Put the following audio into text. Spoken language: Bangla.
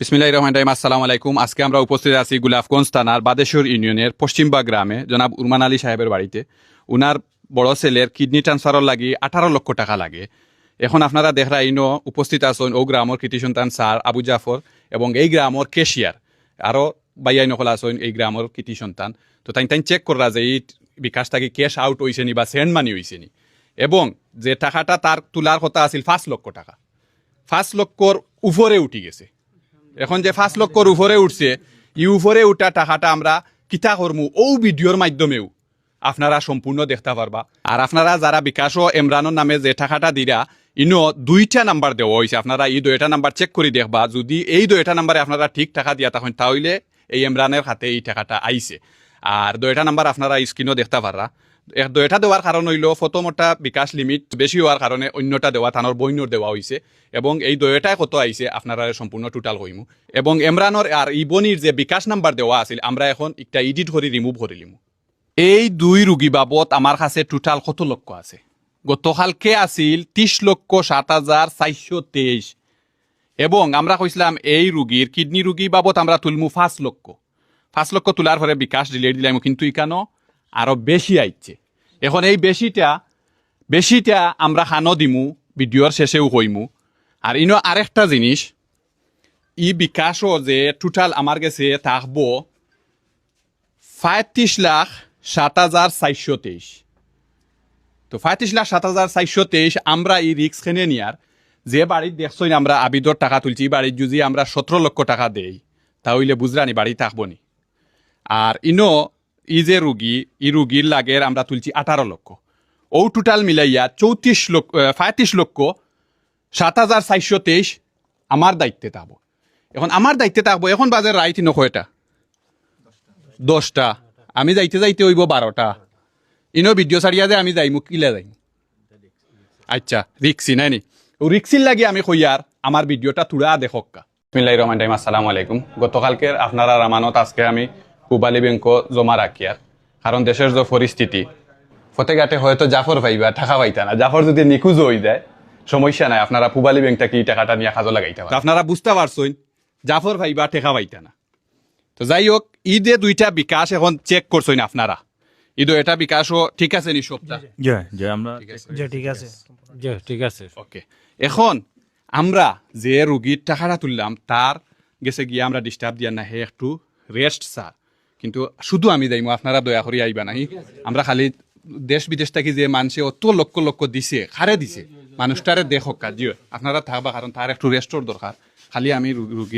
বিসমিল্লাহির রহমান রাহিম, আসসালামু আলাইকুম। আজকে আমরা উপস্থিত আছি গুলাফগঞ্জ থানার বাদেশ্বর ইউনিয়নের পশ্চিমবা গ্রামে, জনাব উরমান আলী সাহেবের বাড়িতে। উনার বড় ছেলের কিডনি ট্রান্সফারের লাগি আঠারো লক্ষ টাকা লাগে। এখন আপনারা দেখরা ইনো উপস্থিত আছেন, ও গ্রামর কৃতি সন্তান স্যার আবু জাফর এবং এই গ্রামর কেশিয়ার। আরও বাইয়াই নকল আছেন এই গ্রামর কৃতি সন্তান। তো তাই তাই চেক করা যে এই বিকাশ থাকি ক্যাশ আউট হয়েছে নি বা সেন্ড মানি হয়েছে নি এবং যে টাকাটা তার তোলার কথা আছিল পাঁচ লক্ষ টাকা। পাঁচ লক্ষর উপরে উঠি গেছে। এখন যে পাঁচ লক্ষর উপরে উঠছে, ই উপরে উঠা টাকাটা আমরা কিতা করমু? ও ভিডিওর মাধ্যমেও। আপনারা সম্পূর্ণ দেখতে পারবা। আর আপনারা যারা বিকাশ ও এমরানোর নামে যে টাকাটা দিরা, ইনো দুইটা নাম্বার দেওয়া হয়েছে আপনারা এই দুইটা নাম্বার চেক করে দেখবা। যদি এই দুইটা নাম্বারে আপনারা ঠিক টাকা দিয়া তখন তাহলে এই এমরানের হাতে এই টাকাটা আইছে। আর দুইটা নাম্বার আপনারা স্ক্রিনও দেখতে পাররা। দুইটা দেওয়ার কারণ হইল প্রথমটা বিকাশ লিমিট বেশি হওয়ার কারণে অন্যটা দেওয়া, থানোর বইনর দেওয়া হয়েছে এবং এই দুইটাই কত আইছে, আপনারা সম্পূর্ণ টোটাল হইমু এবং এমরানোর আর ইবনির যে বিকাশ নাম্বার দেওয়া আছিল, আমরা এখন একটা এডিট করে রিমুভ করে লিমু। এই দুই রুগী বাবদ আমার কাছে টোটাল কত লক্ষ আছে? গতকালকে আছিল ত্রিশ লক্ষ সাত হাজার চারশো তেইশ এবং আমরা কইছিলাম, এই রুগীর কিডনি রুগী বাবদ আমরা তুলমু পাঁচ লক্ষ। পাঁচ লক্ষ তোলার পরে বিকাশ ডিলেট দিলাম কিন্তু ইকানো আরও বেশি আইছে। এখন এই বেশিটা বেশিটা আমরা হানো দিমু ভিডিওর শেষেও হইমু আর ইনো আরেকটা জিনিস, ই বিকাশও যে টোটাল আমার কাছে থাকব পঁয়ত্রিশ লাখ সাত হাজার চারশো তেইশ তো পঁয়ত্রিশ লাখ সাত হাজার চারশো তেইশ আমরা এই রিক্স খেনে নিয়ার যে বাড়ির দেখছই আমরা আবিদর টাকা তুলছি এই বাড়ির যদি আমরা সতেরো লক্ষ টাকা দেই, তাহলে বুঝরানি বাড়ি থাকব নি আর ইনো ই যে রুগী, ই রুগীর লাগের আমরা তুলছি আঠারো লক্ষ। ও টোটাল মিলাইয়া চৌত্রিশ লক্ষ পঁয়ত্রিশ লক্ষ, সাত হাজার চারশো তেইশ আমার দায়িত্বে থাকব। এখন আমার দায়িত্বে থাকব, এখন বাজার রাইট নকয়টা দশটা। আমি যাইতে যাইতে হইব বারোটা। ইনো ভিডিও সারিয়া যে আমি যাই যাইমু, কিলা যাইমু? আচ্ছা রিক্সি, নাই নি? রিক্সির লাগি আমি কইয়ার আমার ভিডিওটা তুড়া দেখক্কা বিসমিল্লাহ রহমান রাহিম। আসসালামু আলাইকুম। গতকালকের আপনারা রামানত, আজকে আমি পুবালি ব্যাংক জমা রাখিয়ার কারণ দেশের যে পরিস্থিতি ফতেঘাটে হয়তো জাফর পাইবা টাকা পাইতা না। জাফর যদি নিখোঁজ হয়ে যায় সমস্যা নাই আপনারা পুবালি ব্যাংকটা কি টাকাটা নিয়ে কাজও লাগাইতে পারেন আপনারা বুঝতে পারছেন জাফর ভাইবা টেকা পাইতা না। তো যাই হোক ঈদে দুইটা বিকাশ এখন চেক করছেন আপনারা। ঈদও এটা বিকাশও ঠিক আছে নি যে ঠিক আছে। ঠিক আছে। ওকে এখন আমরা যে রুগীর টাকাটা তুললাম তার গেছে গিয়ে আমরা ডিস্টার্ব দিয়া না হে একটু রেস্ট স্যার কিন্তু শুধু আমি যাইমু আপনারা দয়া করে আইবা নাহি। আমরা খালি দেশ বিদেশ থেকে যে মানুষে অত লক্ষ লক্ষ দিছে খারে দিছে। মানুষটারে দেখক কাজিও। আপনারা থাকবা কারণ তার একটু রেস্টর দরকার খালি আমি রুগীরে